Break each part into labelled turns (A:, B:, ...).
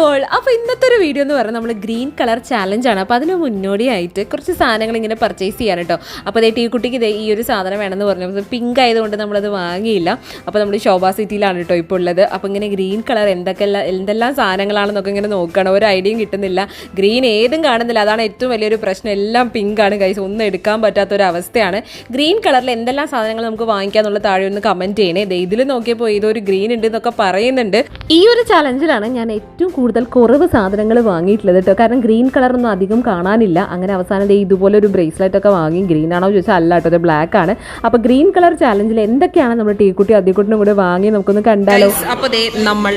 A: All അപ്പോൾ ഇന്നത്തെ ഒരു വീഡിയോ എന്ന് പറഞ്ഞാൽ നമ്മൾ ഗ്രീൻ കളർ ചാലഞ്ച് ആണ്. അപ്പോൾ അതിന് മുന്നോടിയായിട്ട് കുറച്ച് സാധനങ്ങൾ ഇങ്ങനെ പർച്ചേസ് ചെയ്യാൻ കേട്ടോ അപ്പോൾ അതേ ടീ കുട്ടിക്ക് ഇതേ ഈ ഒരു സാധനം വേണമെന്ന് പറഞ്ഞു. പിങ്ക് ആയതുകൊണ്ട് നമ്മളത് വാങ്ങിയില്ല. അപ്പോൾ നമ്മൾ ശോഭ സിറ്റിയിലാണ് കേട്ടോ ഇപ്പോൾ ഉള്ളത്. അപ്പോൾ ഇങ്ങനെ ഗ്രീൻ കളർ എന്തൊക്കെ എന്തെല്ലാം സാധനങ്ങളാണെന്നൊക്കെ ഇങ്ങനെ നോക്കണം. ഒരു ഐഡിയയും കിട്ടുന്നില്ല. ഗ്രീൻ ഏതും കാണുന്നില്ല. അതാണ് ഏറ്റവും വലിയൊരു പ്രശ്നം. എല്ലാം പിങ്ക് ആണ് കൈസ് ഒന്നും എടുക്കാൻ പറ്റാത്ത ഒരു അവസ്ഥയാണ് ഗ്രീൻ കളറിൽ എന്തെല്ലാം സാധനങ്ങൾ നമുക്ക് വാങ്ങിക്കാന്നുള്ള താഴെ ഒന്ന് കമന്റ് ചെയ്യണേ. ഇതിൽ നോക്കിയപ്പോൾ ഇതൊരു ഗ്രീൻ ഉണ്ട് എന്നൊക്കെ പറയുന്നുണ്ട്. ഈ ഒരു ചലഞ്ചിലാണ് ഞാൻ ഏറ്റവും കൂടുതൽ കുറവ് സാധനങ്ങൾ വാങ്ങിയിട്ടുള്ളത് കേട്ടോ. കാരണം ഗ്രീൻ കളറൊന്നും അധികം കാണാനില്ല. അങ്ങനെ അവസാനം ദേ ഇതുപോലെ ഒരു ബ്രേസ്ലെറ്റ് ഒക്കെ വാങ്ങി ഗ്രീൻ ആണോ ചോദിച്ചാൽ അല്ല കേട്ടോ ഇത് ബ്ലാക്ക് ആണ്. അപ്പോൾ ഗ്രീൻ കളർ ചാലഞ്ചിൽ എന്തൊക്കെയാണ് നമ്മുടെ ടീക്കുട്ടി അതിക്കുട്ടിനും കൂടെ വാങ്ങി നമുക്കൊന്ന് കണ്ടാലോ?
B: അപ്പോൾ ദേ നമ്മൾ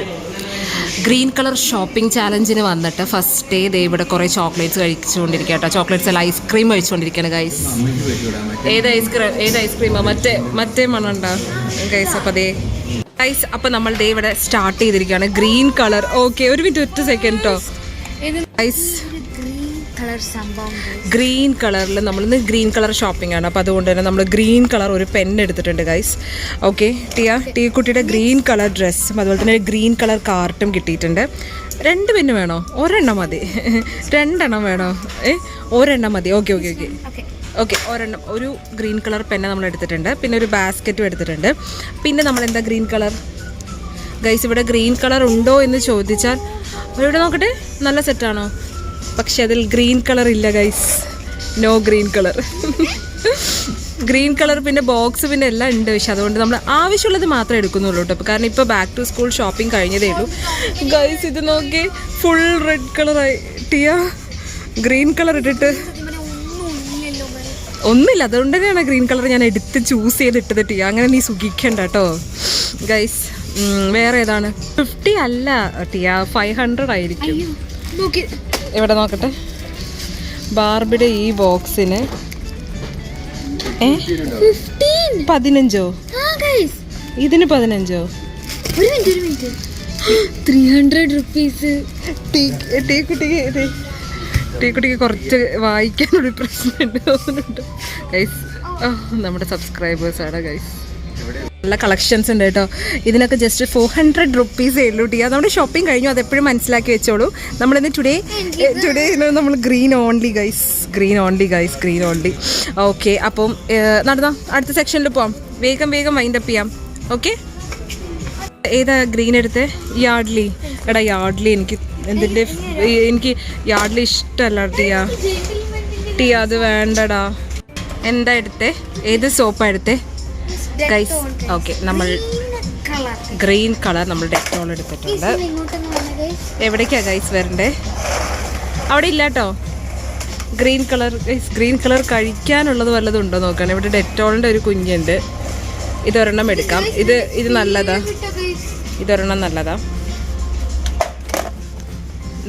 B: ഗ്രീൻ കളർ ഷോപ്പിംഗ് ചാലഞ്ചിന് വന്നിട്ട് ഫസ്റ്റ് ഡേ ദേ ഇവിടെ കുറേ ചോക്ലേറ്റ്സ് കഴിച്ചുകൊണ്ടിരിക്കുക കേട്ടോ. ചോക്ലേറ്റ്സ് അല്ല ഐസ്ക്രീം കഴിച്ചുകൊണ്ടിരിക്കുകയാണ് ഗൈസ് ഏത് ഐസ്ക്രീം ഏത് ഐസ്ക്രീമാ മറ്റേ മറ്റേ മണമുണ്ടോ ഗൈസ് അപ്പോൾ ദേ ഗൈസ് അപ്പൊ നമ്മൾ ദേ ഇവിടെ സ്റ്റാർട്ട് ചെയ്തിരിക്കുകയാണ്. ഗ്രീൻ കളർ ഓക്കെ ഒരു മിനിറ്റ് ഒറ്റ സെക്കൻഡ് കേട്ടോ ഗൈസ് ഗ്രീൻ കളറിൽ നമ്മളിന്ന് ഗ്രീൻ കളർ ഷോപ്പിംഗ് ആണ്. അപ്പോൾ അതുകൊണ്ട് തന്നെ നമ്മൾ ഗ്രീൻ കളർ ഒരു പെൻ എടുത്തിട്ടുണ്ട് ഗൈസ് ഓക്കെ ടിയ ടീ കുട്ടിയുടെ ഗ്രീൻ കളർ ഡ്രസ്സും അതുപോലെ തന്നെ ഗ്രീൻ കളർ കാർട്ടും കിട്ടിയിട്ടുണ്ട്. രണ്ട് പെന്ന് വേണോ? ഒരെണ്ണം മതി. രണ്ടെണ്ണം വേണോ? ഏ ഒരെണ്ണം മതി. ഓക്കെ ഓക്കെ ഓക്കെ
C: ഓക്കെ
B: ഒരെണ്ണം. ഒരു ഗ്രീൻ കളർ പെന്നെ നമ്മൾ എടുത്തിട്ടുണ്ട്. പിന്നെ ഒരു ബാസ്ക്കറ്റും എടുത്തിട്ടുണ്ട്. പിന്നെ നമ്മൾ എന്താ ഗ്രീൻ കളർ ഗൈസ് ഇവിടെ ഗ്രീൻ കളർ ഉണ്ടോ എന്ന് ചോദിച്ചാൽ ഇവിടെ നോക്കട്ടെ നല്ല സെറ്റാണോ പക്ഷെ അതിൽ ഗ്രീൻ കളർ ഇല്ല guys no green colour green colour പിന്നെ ബോക്സ് പിന്നെ എല്ലാം ഉണ്ട്. പക്ഷെ അതുകൊണ്ട് നമ്മൾ ആവശ്യമുള്ളത് മാത്രമേ എടുക്കുന്നുള്ളൂ കേട്ടോ. കാരണം ഇപ്പോൾ ബാക്ക് ടു സ്കൂൾ ഷോപ്പിംഗ് കഴിഞ്ഞതേ ഉള്ളൂ. ഗൈസ് ഇത് നോക്കി ഫുൾ റെഡ് കളറായി ടിയ ഗ്രീൻ കളർ ഇട്ടിട്ട് ഒന്നുമില്ല. അതുകൊണ്ട് തന്നെയാണ് ഗ്രീൻ കളർ ഞാൻ എടുത്ത് ചൂസ് ചെയ്തിട്ടത് ടീ അങ്ങനെ നീ സുഖിക്കണ്ട കേട്ടോ ഗൈസ് വേറെ ഏതാണ്? ഫിഫ്റ്റി അല്ല ടിയ ഫൈവ് ഹൺഡ്രഡ് ആയിരിക്കും. ഇവിടെ നോക്കട്ടെ? ബാർബിയുടെ ഈ ബോക്സിന്. പതിനഞ്ചോ? ഇതിന് പതിനഞ്ചോ?
C: Three hundred rupees.
B: ടീ ടീ കുട്ടിക്ക് ഇത് കുറച്ച് വായിക്കാനൊരു പ്രശ്നമുണ്ട് തോന്നുന്നുണ്ട്. ഗൈസ് നമ്മുടെ സബ്സ്ക്രൈബേഴ്സ് ആണ് ഗൈസ് നല്ല കളക്ഷൻസ് ഉണ്ട് കേട്ടോ. ഇതിനൊക്കെ ജസ്റ്റ് ഫോർ ഹൺഡ്രഡ് റുപ്പീസേ ഉള്ളൂ ടീ. അത് നമ്മുടെ ഷോപ്പിംഗ് കഴിഞ്ഞു. അതെപ്പോഴും മനസ്സിലാക്കി വെച്ചോളൂ. നമ്മളിന്ന് ടുഡേ ടുഡേ നമ്മൾ green only guys green only guys green only okay അപ്പം നടന്നാ. അടുത്ത സെക്ഷനിൽ പോവാം. വേഗം വേഗം വൈൻഡ് അപ്പ് ചെയ്യാം. ഓക്കെ ഏതാ ഗ്രീൻ എടുത്തേ? യാർഡ്ലി എടാ യാർഡ്ലി എനിക്ക് എന്തിന്റെ എനിക്ക് യാർഡിൽ ഇഷ്ടമല്ല ടിയ. ടിയ അത് വേണ്ടടാ. എന്താ എടുത്തേ? ഏത് സോപ്പാ എടുത്തേ? ഗൈസ് ഓക്കെ നമ്മൾ ഗ്രീൻ കളർ നമ്മൾ ഡെറ്റോൾ എടുത്തിട്ടുണ്ട്.
C: ഗൈസ്
B: എവിടേക്കാ ഗൈസ് വരണ്ടേ? അവിടെ ഇല്ല കേട്ടോ green colour guys green colour കഴിക്കാനുള്ളത് വല്ലതും ഉണ്ടോ നോക്കണം. ഇവിടെ ഡെറ്റോളിന്റെ ഒരു കുഞ്ഞുണ്ട്. ഇതൊരെണ്ണം എടുക്കാം. ഇത് ഇത് നല്ലതാ. ഇതൊരെണ്ണം നല്ലതാ.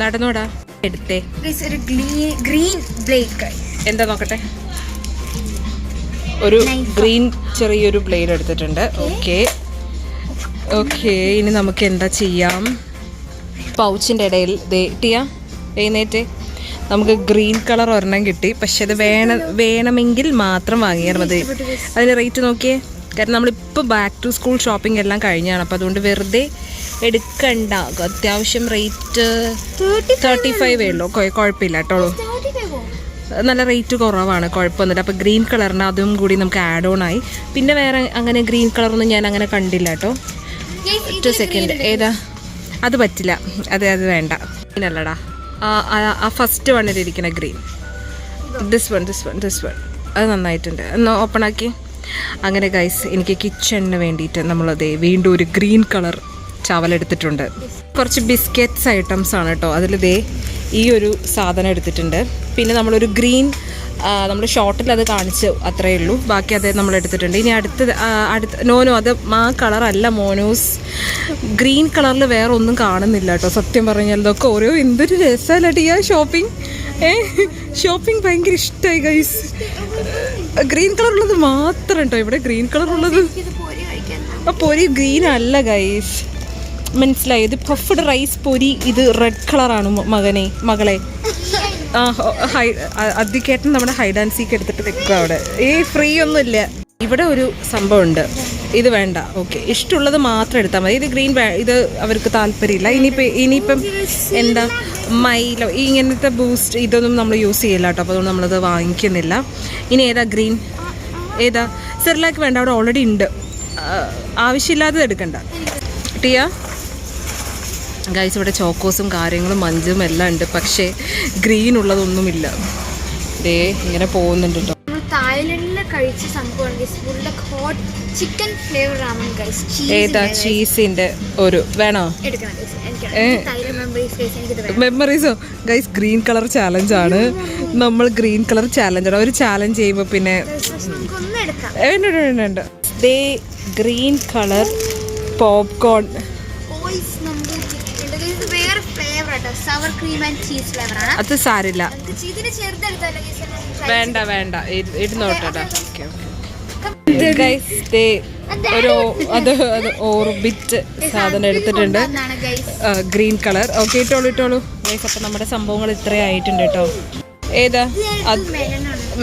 B: നടന്നോടാ. എടുത്തേ.
C: ഒരു ഗ്രീൻ ബ്ലേഡ് ഗൈസ്
B: എന്താ നോക്കട്ടെ? ഒരു ഗ്രീൻ ചെറിയൊരു ബ്ലേഡ് എടുത്തിട്ടുണ്ട്. ഓക്കെ ഓക്കെ ഇനി നമുക്ക് എന്താ ചെയ്യാം? പൗച്ചിന്റെ ഇടയിൽ ദേ ടിയ എഴുന്നേറ്റ്. നമുക്ക് ഗ്രീൻ കളർ ഒരെണ്ണം കിട്ടി. പക്ഷെ അത് വേണ വേണമെങ്കിൽ മാത്രം വാങ്ങിയാൽ മതി. അതിന് റേറ്റ് നോക്കിയേ. കാരണം നമ്മളിപ്പോൾ ബാക്ക് ടു സ്കൂൾ ഷോപ്പിംഗ് എല്ലാം കഴിഞ്ഞാണ്. അപ്പോൾ അതുകൊണ്ട് വെറുതെ എടുക്കണ്ട. അത്യാവശ്യം റേറ്റ് തേർട്ടി ഫൈവ് ഉള്ളൂ. കുഴപ്പമില്ല കേട്ടോ. നല്ല റേറ്റ് കുറവാണ് കുഴപ്പമൊന്നുമില്ല. അപ്പോൾ ഗ്രീൻ കളറിന് അതും കൂടി നമുക്ക് ആഡ് ഓൺ ആയി. പിന്നെ വേറെ അങ്ങനെ ഗ്രീൻ കളറൊന്നും ഞാൻ അങ്ങനെ കണ്ടില്ല കേട്ടോ. ടു സെക്കൻഡ് ഏതാ? അത് പറ്റില്ല. അതെ അത് വേണ്ട. അല്ലടാ. ആ ഫസ്റ്റ് ആ first വണ്ണിലിരിക്കുന്ന green this one this one this one അത് നന്നായിട്ടുണ്ട്. ഒന്ന് ഓപ്പൺ ആക്കി. അങ്ങനെ ഗൈസ് എനിക്ക് കിച്ചണിന് വേണ്ടിയിട്ട് നമ്മളതേ വീണ്ടും ഒരു ഗ്രീൻ കളർ ചവലെടുത്തിട്ടുണ്ട്. കുറച്ച് ബിസ്ക്കറ്റ്സ് ഐറ്റംസ് ആണ് കേട്ടോ. അതിൽ ദേ ഈ ഒരു സാധനം എടുത്തിട്ടുണ്ട്. പിന്നെ നമ്മളൊരു ഗ്രീൻ നമ്മൾ ഷോർട്ടിൽ അത് കാണിച്ച് അത്രയേ ഉള്ളൂ. ബാക്കി അത് നമ്മൾ എടുത്തിട്ടുണ്ട്. ഇനി അടുത്ത് അടുത്ത് നോനോ അത് ആ കളറല്ല മോനോസ്. ഗ്രീൻ കളറിൽ വേറെ ഒന്നും കാണുന്നില്ല കേട്ടോ. സത്യം പറഞ്ഞാൽ ഇതൊക്കെ ഓരോ എന്തൊരു രസമല്ല ആ ഷോപ്പിംഗ്. ഏ ഷോപ്പിംഗ് ഭയങ്കര ഇഷ്ടമായി ഗൈസ് ഗ്രീൻ കളർ ഉള്ളത് മാത്രം കേട്ടോ. ഇവിടെ ഗ്രീൻ കളർ ഉള്ളത് ഒരു ഗ്രീൻ അല്ല ഗൈസ് മനസ്സിലായി. ഇത് പഫ്ഡ് റൈസ് പൊരി ഇത് റെഡ് കളറാണ് മകനെ മകളെ. ആ ഹൈ അധികേട്ടൻ നമ്മുടെ ഹൈഡ് ആൻഡ് സീക്ക് എടുത്തിട്ട് നിൽക്കുക അവിടെ. ഏ ഫ്രീ ഒന്നുമില്ല. ഇവിടെ ഒരു സംഭവമുണ്ട്. ഇത് വേണ്ട. ഓക്കെ ഇഷ്ടമുള്ളത് മാത്രം എടുത്താൽ മതി. ഇത് ഗ്രീൻ ഇത് അവർക്ക് താല്പര്യമില്ല. ഇനിയിപ്പോൾ ഇനിയിപ്പം എന്താ? മൈലോ ഇങ്ങനത്തെ ബൂസ്റ്റ് ഇതൊന്നും നമ്മൾ യൂസ് ചെയ്യില്ല കേട്ടോ. അപ്പോൾ അതുകൊണ്ട് നമ്മളത് വാങ്ങിക്കുന്നില്ല. ഇനി ഏതാ ഗ്രീൻ ഏതാ? സെറിലാക്ക് വേണ്ട. അവിടെ ഓൾറെഡി ഉണ്ട്. ആവശ്യമില്ലാത്തത് എടുക്കണ്ട. ടിയ? ഗൈസ് ഇവിടെ ചോക്കോസും കാര്യങ്ങളും മഞ്ചും എല്ലാം ഉണ്ട്. പക്ഷേ ഗ്രീൻ ഉള്ളതൊന്നുമില്ല. ദേ ഇങ്ങനെ പോകുന്നുണ്ട് കേട്ടോ
C: നമ്മൾ തായ്ലൻഡിൽ കഴിച്ച സംഭവമാണ് hot chicken flavour ramen guys
B: ഏതാ ചീസിന്റെ ഒരു വേണോ? മെമ്മറീസോ ഗൈസ് ഗ്രീൻ കളർ ചാലഞ്ച് ആണ്. നമ്മൾ ഗ്രീൻ കളർ ചാലഞ്ച് ആണ്. ഒരു ചാലഞ്ച് ചെയ്യുമ്പോൾ പിന്നെ വേണ്ട വേണ്ട വേണ്ട ദേ ഗ്രീൻ കളർ പോപ്കോൺ
C: ഓയിസ് നമുക്ക് കിട്ടിയിട്ടുണ്ട് Guys, ഇത് വേറെ ഫ്ലേവർ ആട്ടോ sour cream and cheese flavour ആണ്.
B: അത് സാരില്ല.
C: ഇതിന് ചെറുതെടുത്തല്ലോ
B: വേണ്ട വേണ്ട. ഇരുന്നോട്ടെ ഒരു അത് അത് ഓർബിറ്റ് സാധനം എടുത്തിട്ടുണ്ട്. Green colour. ഓക്കെ ഇട്ടോളൂ ഇട്ടോളൂ. ഗൈസ് അപ്പം നമ്മുടെ സംഭവങ്ങൾ ഇത്രയും ആയിട്ടുണ്ട് കേട്ടോ. ഏതാ?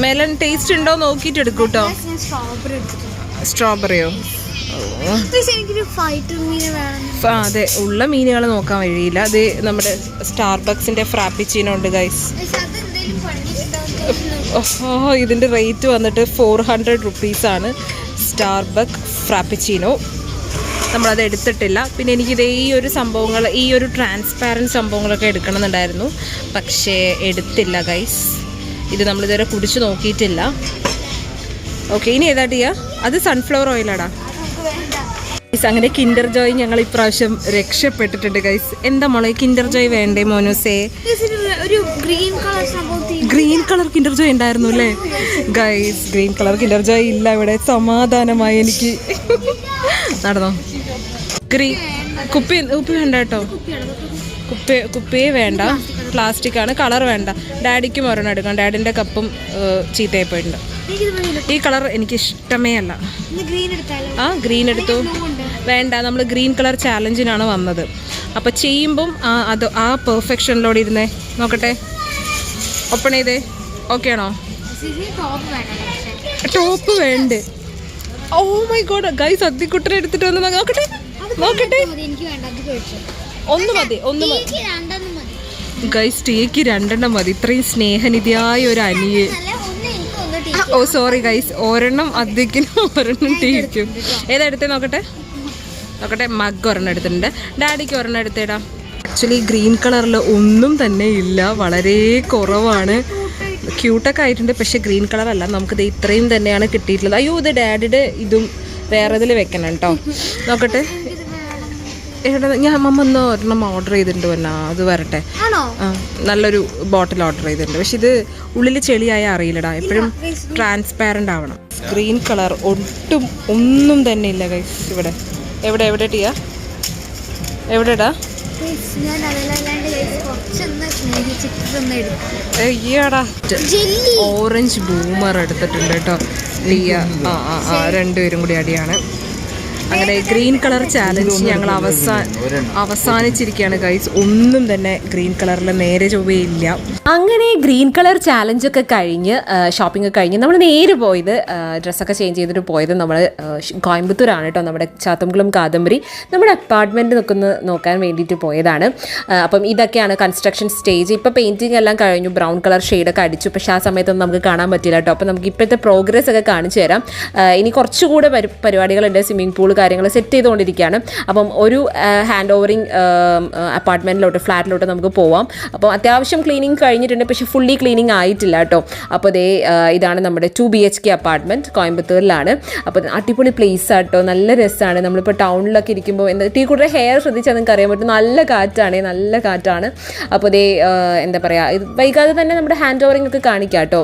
B: മെലൺ ടേസ്റ്റ് ഉണ്ടോ നോക്കിയിട്ട്
C: എടുക്കൂട്ടോ
B: സ്ട്രോബെറിയോ അതെ ഉള്ള മീനുകൾ നോക്കാൻ വഴിയില്ല. അത് നമ്മുടെ സ്റ്റാർബക്സിന്റെ ഫ്രാപ്പിച്ചീനോ ഉണ്ട് ഗൈസ്
C: ഓഹോ ഇതിന്റെ
B: ഓ റേറ്റ് വന്നിട്ട് ഫോർ ഹൺഡ്രഡ് റുപ്പീസ് ആണ് സ്റ്റാർബക്ക് ഫ്രാപ്പിച്ചീനോ നമ്മളത് എടുത്തിട്ടില്ല. പിന്നെ എനിക്കിത് ഈ ഒരു സംഭവങ്ങൾ ഈ ഒരു ട്രാൻസ്പാരന്റ് സംഭവങ്ങളൊക്കെ എടുക്കണമെന്നുണ്ടായിരുന്നു. പക്ഷേ എടുത്തില്ല ഗൈസ് ഇത് നമ്മളിതുവരെ കുടിച്ച് നോക്കിയിട്ടില്ല. ഓക്കെ ഇനി ഏതാ ടിയാ അത് സൺഫ്ലവർ ഓയിലാടാ ഗൈസ് അങ്ങനെ കിൻഡർ ജോയ് ഞങ്ങൾ ഇപ്രാവശ്യം രക്ഷപ്പെട്ടിട്ടുണ്ട് ഗൈസ് എന്താ മോളെ കിൻഡർ ജോയ് വേണ്ടേ മോനൂസേ?
C: ഗ്രീൻ കളർ
B: കിൻഡർ ജോയ് ഉണ്ടായിരുന്നു അല്ലേ? Guys green colour Kinder Joy ഇല്ല ഇവിടെ. സമാധാനമായി എനിക്ക്. നടന്നോ? ഗ്രീൻ കുപ്പി കുപ്പി വേണ്ട കേട്ടോ. കുപ്പി കുപ്പിയെ വേണ്ട. പ്ലാസ്റ്റിക് ആണ്. കളർ വേണ്ട. ഡാഡിക്കും ഒരെണ്ണം എടുക്കാം ഡാഡിന്റെ കപ്പും ചീത്തയായി പോയിട്ടുണ്ട്. ഈ കളർ എനിക്ക് ഇഷ്ടമേ അല്ല ആ ഗ്രീൻ എടുത്തു. വേണ്ട നമ്മൾ ഗ്രീൻ കളർ ചാലഞ്ചിനാണ് വന്നത്. അപ്പോൾ ചെയ്യുമ്പം ആ അത് ആ പെർഫെക്ഷനിലൂടെ ഇരുന്നേ. നോക്കട്ടെ. ഓപ്പൺ ചെയ്തേ. ഓക്കെ ആണോ?
C: ടോപ്പ്
B: വേണ്ട? ഓ മൈ ഗോഡ് ഗൈ സദ്യക്കുട്ടനെ എടുത്തിട്ട് വന്ന് നോക്കട്ടെ. നോക്കട്ടെ. ഒന്ന് മതി ഒന്ന് മതി. ഗൈസ് ടീക്ക് രണ്ടെണ്ണം മതി. ഇത്രയും സ്നേഹനിധിയായ ഒരു അനിയെ ഓ സോറി ഗൈസ് ഒരെണ്ണം അദ്ദേഹത്തിന് ഒരെണ്ണം ടീക്കും. ഏതാ എടുത്തേ? നോക്കട്ടെ. നോക്കട്ടെ മഗ് ഒരെണ്ണം എടുത്തിട്ടുണ്ട്. ഡാഡിക്ക് ഒരെണ്ണം എടുത്തേടാം. ആക്ച്വലി ഗ്രീൻ കളറിൽ ഒന്നും തന്നെ ഇല്ല. വളരെ കുറവാണ്. ക്യൂട്ടൊക്കെ ആയിട്ടുണ്ട് പക്ഷെ ഗ്രീൻ കളറല്ല നമുക്കിത് ഇത്രയും തന്നെയാണ് കിട്ടിയിട്ടുള്ളത്. അയ്യോ ഇത് ഡാഡിയുടെ ഇതും വേറെ ഇതിൽ വെക്കണം കേട്ടോ നോക്കട്ടെ. എവിടെ ഞാൻ മമ്മ ഒന്ന് ഒരെണ്ണം ഓർഡർ ചെയ്തിട്ടുണ്ട് എന്നാ അത് വരട്ടെ. നല്ലൊരു ബോട്ടിൽ ഓർഡർ ചെയ്തിട്ടുണ്ട്. പക്ഷെ ഇത് ഉള്ളിൽ ചെളിയായ അറിയില്ലടാ. എപ്പോഴും ട്രാൻസ്പാരന്റ് ആവണം. ഗ്രീൻ കളർ ഒട്ടും ഒന്നും തന്നെ ഇല്ല ഗൈസ് ഇവിടെ. എവിടെ എവിടെ ടിയാ? എവിടെടാ? അയ്യടാ. ഓറഞ്ച് ബൂമർ എടുത്തിട്ടുണ്ട് കേട്ടോ. ലിയ ആ ആ ആ രണ്ടുപേരും കൂടി അടിയാണ്. അങ്ങനെ ഗ്രീൻ കളർ ചാലഞ്ച് ഞങ്ങൾ അവസാന അവസാനിച്ചിരിക്കുകയാണ് ഗൈസ് ഒന്നും തന്നെ ഗ്രീൻ കളറിൽ നേരെ ചൊവ്വയില്ല.
A: അങ്ങനെ ഗ്രീൻ കളർ ചാലഞ്ച് ഒക്കെ കഴിഞ്ഞ് ഷോപ്പിംഗ് ഒക്കെ കഴിഞ്ഞ് നമ്മൾ നേരെ പോയത് ഡ്രസ്സൊക്കെ ചേഞ്ച് ചെയ്തിട്ട് പോയത് നമ്മൾ കോയമ്പത്തൂരാണ് കേട്ടോ നമ്മുടെ ചാത്തംകുളം കാദംബരി. നമ്മുടെ അപ്പാർട്ട്മെന്റ് നിൽക്കുന്ന നോക്കാൻ വേണ്ടിയിട്ട് പോയതാണ്. അപ്പം ഇതൊക്കെയാണ് കൺസ്ട്രക്ഷൻ സ്റ്റേജ് ഇപ്പോൾ പെയിന്റിങ് എല്ലാം കഴിഞ്ഞു ബ്രൗൺ കളർ ഷെയ്ഡൊക്കെ അടിച്ചു. പക്ഷേ ആ സമയത്തൊന്നും നമുക്ക് കാണാൻ പറ്റില്ല കേട്ടോ. അപ്പോൾ നമുക്ക് ഇപ്പോഴത്തെ പ്രോഗ്രസ് ഒക്കെ കാണിച്ചു തരാം. ഇനി കുറച്ചുകൂടെ പരി പരിപാടികളുണ്ട്. സ്വിമ്മിംഗ് പൂൾ കാര്യങ്ങൾ സെറ്റ് ചെയ്തുകൊണ്ടിരിക്കുകയാണ്. അപ്പം ഒരു ഹാൻഡ് ഓവറിങ് അപ്പാർട്ട്മെന്റിലോട്ട് ഫ്ലാറ്റിലോട്ട് നമുക്ക് പോവാം. അപ്പോൾ അത്യാവശ്യം ക്ലീനിങ് കഴിഞ്ഞിട്ടുണ്ട് പക്ഷേ ഫുള്ളി ക്ലീനിങ് ആയിട്ടില്ല കേട്ടോ. അപ്പോൾ ദേ ഇതാണ് നമ്മുടെ two B H K apartment കോയമ്പത്തൂരിലാണ്. അപ്പോൾ അടിപൊളി പ്ലേസ് ആട്ടോ നല്ല രസമാണ് നമ്മളിപ്പോൾ ടൗണിലൊക്കെ ഇരിക്കുമ്പോൾ എന്താ ടീ കൂടുതൽ ഹെയർ ശ്രദ്ധിച്ചാൽ നിങ്ങൾക്ക് അറിയാൻ പറ്റും. നല്ല കാറ്റാണ് നല്ല കാറ്റാണ്. അപ്പോൾ ദേ എന്താ പറയുക ഇത് വൈകാതെ തന്നെ നമ്മുടെ ഹാൻഡ് ഓവറിംഗ് ഒക്കെ കാണിക്കാം കേട്ടോ.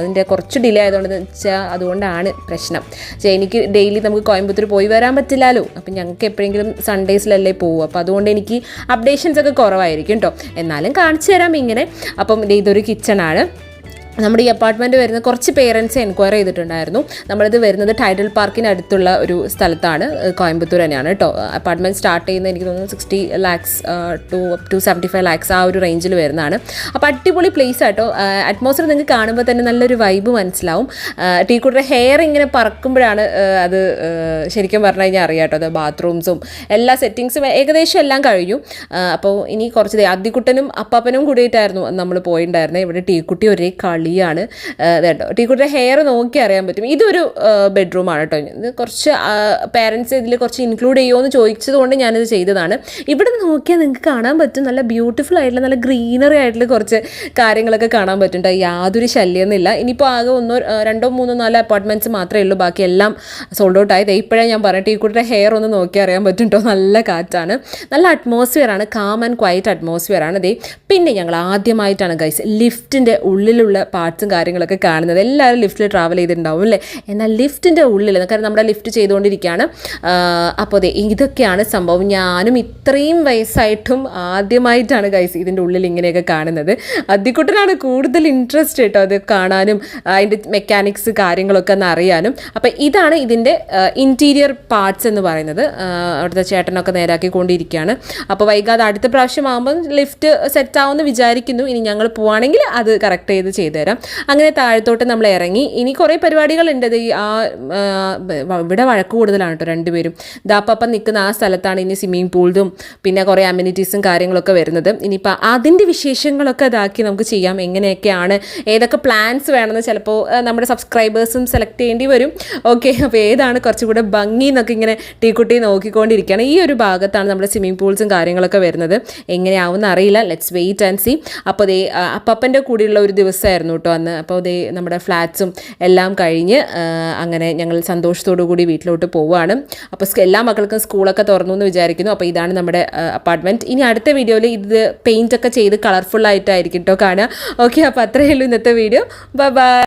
A: ഇതിന്റെ കുറച്ച് ഡിലേ ആയതുകൊണ്ട് വെച്ചാൽ അതുകൊണ്ടാണ് പ്രശ്നം. പക്ഷേ എനിക്ക് ഡെയിലി നമുക്ക് കോയമ്പത്തൂർ പോയി വരാൻ പറ്റില്ലല്ലോ അപ്പം ഞങ്ങൾക്ക് എപ്പോഴെങ്കിലും സൺഡേസിലല്ലേ പോകും അപ്പോൾ അതുകൊണ്ട് എനിക്ക് അപ്ഡേഷൻസ് ഒക്കെ കുറവായിരിക്കും കേട്ടോ എന്നാലും കാണിച്ചു തരാം ഇങ്ങനെ. അപ്പം ഇതൊരു കിച്ചണാണ്
B: നമ്മുടെ ഈ അപ്പാർട്ട്മെന്റ് വരുന്ന കുറച്ച് പേരൻസ് എൻക്വയറി ചെയ്തിട്ടുണ്ടായിരുന്നു. നമ്മളിത് വരുന്നത് ടൈഡൽ പാർക്കിനടുത്തുള്ള ഒരു സ്ഥലത്താണ്. കോയമ്പത്തൂർ തന്നെയാണ് കേട്ടോ അപ്പാർട്ട്മെന്റ് സ്റ്റാർട്ട് ചെയ്യുന്നത് എനിക്ക് തോന്നുന്നു sixty lakhs to up to seventy five lakhs ആ ഒരു റേഞ്ചിൽ വരുന്നതാണ്. അപ്പോൾ അടിപൊളി പ്ലേസ് ആട്ടോ അറ്റ്മോസ്ഫിയർ നിങ്ങൾക്ക് കാണുമ്പോൾ തന്നെ നല്ലൊരു വൈബ് മനസ്സിലാവും. ടീക്കുട്ടിയുടെ ഹെയർ ഇങ്ങനെ പറക്കുമ്പോഴാണ് അത് ശരിക്കും പറഞ്ഞു കഴിഞ്ഞാൽ അറിയാം കേട്ടോ അത് ബാത്റൂംസും എല്ലാ സെറ്റിങ്സും ഏകദേശം എല്ലാം കഴിഞ്ഞു. അപ്പോൾ ഇനി കുറച്ച് അദ്ദിക്കുട്ടനും അപ്പാപ്പനും കൂടിയിട്ടായിരുന്നു നമ്മൾ പോയിട്ടുണ്ടായിരുന്നത് ഇവിടെ ടീക്കുട്ടി ഒരേ കളിയാണ് കേട്ടോ ടീക്കുട്ടിയുടെ ഹെയർ നോക്കി അറിയാൻ പറ്റും. ഇതൊരു ബെഡ്റൂമാണ് കേട്ടോ. ഇത് കുറച്ച് പേരൻസ് ഇതിൽ കുറച്ച് ഇൻക്ലൂഡ് ചെയ്യുമോ എന്ന് ചോദിച്ചത് കൊണ്ട് ഞാനിത് ചെയ്തതാണ്. ഇവിടെ നോക്കിയാൽ നിങ്ങൾക്ക് കാണാൻ പറ്റും. നല്ല ബ്യൂട്ടിഫുൾ ആയിട്ടുള്ള നല്ല ഗ്രീനറി ആയിട്ടുള്ള കുറച്ച് കാര്യങ്ങളൊക്കെ കാണാൻ പറ്റും. യാതൊരു ശല്യമൊന്നുമില്ല ഇനിയിപ്പോൾ ആകെ ഒന്നോ രണ്ടോ മൂന്നോ നാലോ അപ്പാർട്ട്മെന്റ്സ് മാത്രമേ ഉള്ളൂ. ബാക്കി എല്ലാം സോൾഡ് ഔട്ട് ആയത് ഇപ്പോഴേ ഞാൻ പറയാം ടീക്കുട്ടിയുടെ ഹെയർ ഒന്ന് നോക്കി അറിയാൻ പറ്റും നല്ല കാറ്റാണ്. നല്ല അറ്റ്മോസ്ഫിയർ ആണ്. കാം ആൻഡ് ക്വയറ്റ് അറ്റ്മോസ്ഫിയർ ആണ്. ദേ പിന്നെ ഞങ്ങൾ ആദ്യമായിട്ടാണ് ഗൈസ് ലിഫ്റ്റിന്റെ ഉള്ളിലുള്ള പാർട്സും കാര്യങ്ങളൊക്കെ കാണുന്നത്. എല്ലാവരും ലിഫ്റ്റിൽ ട്രാവൽ ചെയ്തിട്ടുണ്ടാവും അല്ലേ? എന്നാൽ ലിഫ്റ്റിന്റെ ഉള്ളിൽ കാരണം നമ്മുടെ ലിഫ്റ്റ് ചെയ്തുകൊണ്ടിരിക്കുകയാണ്. അപ്പോൾ അതെ ഇതൊക്കെയാണ് സംഭവം. ഞാനും ഇത്രയും വയസ്സായിട്ടും ആദ്യമായിട്ടാണ് ഗൈസ് ഇതിന്റെ ഉള്ളിൽ ഇങ്ങനെയൊക്കെ കാണുന്നത്. അതിക്കുട്ടനാണ് കൂടുതൽ ഇൻട്രസ്റ്റ് കേട്ടോ അത് കാണാനും അതിന്റെ മെക്കാനിക്സ് കാര്യങ്ങളൊക്കെ ഒന്ന് അറിയാനും. അപ്പം ഇതാണ് ഇതിന്റെ ഇന്റീരിയർ പാർട്സ് എന്ന് പറയുന്നത്. അവിടുത്തെ ചേട്ടനൊക്കെ നേരാക്കിക്കൊണ്ടിരിക്കുകയാണ്. അപ്പോൾ വൈകാതെ അടുത്ത പ്രാവശ്യം ആകുമ്പോൾ ലിഫ്റ്റ് സെറ്റ് ആവുമെന്ന് വിചാരിക്കുന്നു. ഇനി ഞങ്ങൾ പോവാണെങ്കിൽ അത് കറക്റ്റ് ചെയ്ത് ചെയ്തു തരാം അങ്ങനെ താഴത്തോട്ട് നമ്മൾ ഇറങ്ങി. ഇനി കുറേ പരിപാടികളുണ്ട്. ഈ ആ ഇവിടെ വഴക്ക് കൂടുതലാണ് കേട്ടോ രണ്ടുപേരും. ദാപ്പപ്പം നിൽക്കുന്ന ആ സ്ഥലത്താണ് ഇനി സ്വിമ്മിംഗ് പൂളും പിന്നെ കുറേ അമ്യൂണിറ്റീസും കാര്യങ്ങളൊക്കെ വരുന്നത്. ഇനിയിപ്പോൾ അതിന്റെ വിശേഷങ്ങളൊക്കെ ഇതാക്കി നമുക്ക് ചെയ്യാം. എങ്ങനെയൊക്കെയാണ് ഏതൊക്കെ പ്ലാൻസ് വേണമെന്ന് ചിലപ്പോൾ നമ്മുടെ സബ്സ്ക്രൈബേഴ്സും സെലക്ട് ചെയ്യേണ്ടി വരും. ഓക്കെ അപ്പോൾ ഏതാണ് കുറച്ചുകൂടെ ഭംഗി എന്നൊക്കെ ഇങ്ങനെ ടീക്കുട്ടി നോക്കിക്കൊണ്ടിരിക്കുകയാണ്. ഈ ഒരു ഭാഗത്താണ് നമ്മുടെ സ്വിമ്മിംഗ് പൂൾസും കാര്യങ്ങളൊക്കെ വരുന്നത്. എങ്ങനെയാവുമെന്ന് അറിയില്ല. ലെറ്റ്സ് വെയിറ്റ് ആൻഡ് സി അപ്പോൾ ദേ ആ, അപ്പപ്പന്റെ കൂടെയുള്ള ഒരു ദിവസമായിരുന്നു. കേട്ടോ അന്ന്. അപ്പോൾ ദേ നമ്മുടെ ഫ്ലാറ്റ്സും എല്ലാം കഴിഞ്ഞ് അങ്ങനെ ഞങ്ങൾ സന്തോഷത്തോടു കൂടി വീട്ടിലോട്ട് പോവുകയാണ്. അപ്പോൾ എല്ലാ മക്കൾക്കും സ്കൂളൊക്കെ തുറന്നു എന്ന് വിചാരിക്കുന്നു. അപ്പോൾ ഇതാണ് നമ്മുടെ അപ്പാർട്ട്മെന്റ് ഇനി അടുത്ത വീഡിയോയിൽ ഇത് പെയിന്റൊക്കെ ചെയ്ത് കളർഫുള്ളായിട്ടായിരിക്കും കേട്ടോ കാണുക. ഓക്കെ അപ്പോൾ അത്രയേ ഉള്ളൂ ഇന്നത്തെ വീഡിയോ. Bye bye